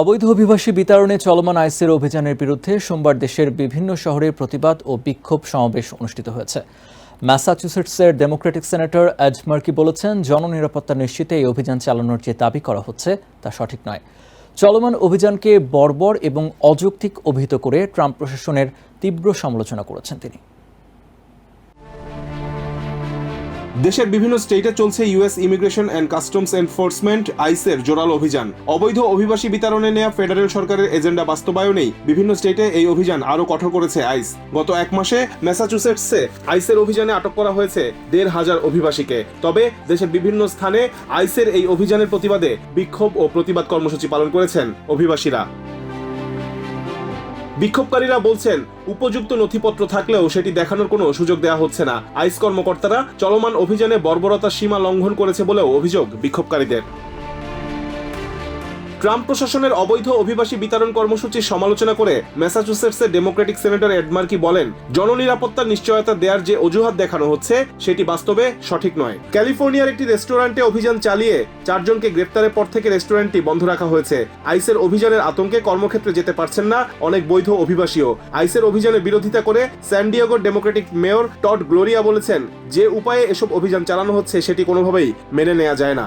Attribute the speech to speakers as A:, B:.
A: অবৈধ অভিবাসী বিতরণে চলমান আইসের অভিযানের বিরুদ্ধে সোমবার দেশের বিভিন্ন শহরে প্রতিবাদ ও বিক্ষোভ সমাবেশ অনুষ্ঠিত হয়েছে। ম্যাসাচুসেটসের ডেমোক্রেটিক সেনেটর এড মার্কি বলেছেন, জননিরাপত্তা নিশ্চিতে এই অভিযান চালানোর যে দাবি করা হচ্ছে তা সঠিক নয়। চলমান অভিযানকে বর্বর এবং অযৌক্তিক অভিহিত করে ট্রাম্প প্রশাসনের তীব্র সমালোচনা করেছেন তিনি।
B: দেশের বিভিন্ন স্টেটে চলছে US immigration and customs enforcement আইসের জোরাল অভিযান। অবৈধ অভিবাসী বিতরণে নেওয়া ফেডারেল সরকারের এজেন্ডা বাস্তবায়নেই বিভিন্ন স্টেটে এই অভিযান আরও কঠোর করেছে আইস। গত এক মাসে ম্যাসাচুসেটসে আইসের অভিযানে আটক করা হয়েছে দেড় হাজার অভিবাসীকে। তবে দেশের বিভিন্ন স্থানে আইসের এই অভিযানের প্রতিবাদে বিক্ষোভ ও প্রতিবাদ কর্মসূচি পালন করেছেন অভিবাসীরা। বিক্ষোভকারীরা বলছেন, উপযুক্ত নথিপত্র থাকলেও সেটি দেখানোর কোনো সুযোগ দেওয়া হচ্ছে না। আইস কর্মকর্তারা চলমান অভিযানে বর্বরতার সীমা লঙ্ঘন করেছে বলেও অভিযোগ বিক্ষোভকারীদের। ট্রাম্প প্রশাসনের অবৈধ অভিবাসী বিতরণ কর্মসূচির সমালোচনা করে ম্যাসাচুসেটসের ডেমোক্রেটিক সেনেটর এডমার্কি বলেন, জননিরাপত্তার নিশ্চয়তা দেওয়ার যে অজুহাত দেখানো হচ্ছে, সেটি বাস্তবে সঠিক নয়। ক্যালিফোর্নিয়ার একটি রেস্টুরেন্টে অভিযান চালিয়ে চারজনকে গ্রেপ্তারের পর থেকে রেস্টুরেন্টটি বন্ধ রাখা হয়েছে। আইসের অভিযানের আতঙ্কে কর্মক্ষেত্রে যেতে পারছেন না অনেক বৈধ অভিবাসীও। আইসের অভিযানের বিরোধিতা করে স্যান স্যান্ডিয়াগোর ডেমোক্রেটিক মেয়র টড গ্লোরিয়া বলেছেন, যে উপায়ে এসব অভিযান চালানো হচ্ছে, সেটি কোনোভাবেই মেনে নেওয়া যায় না।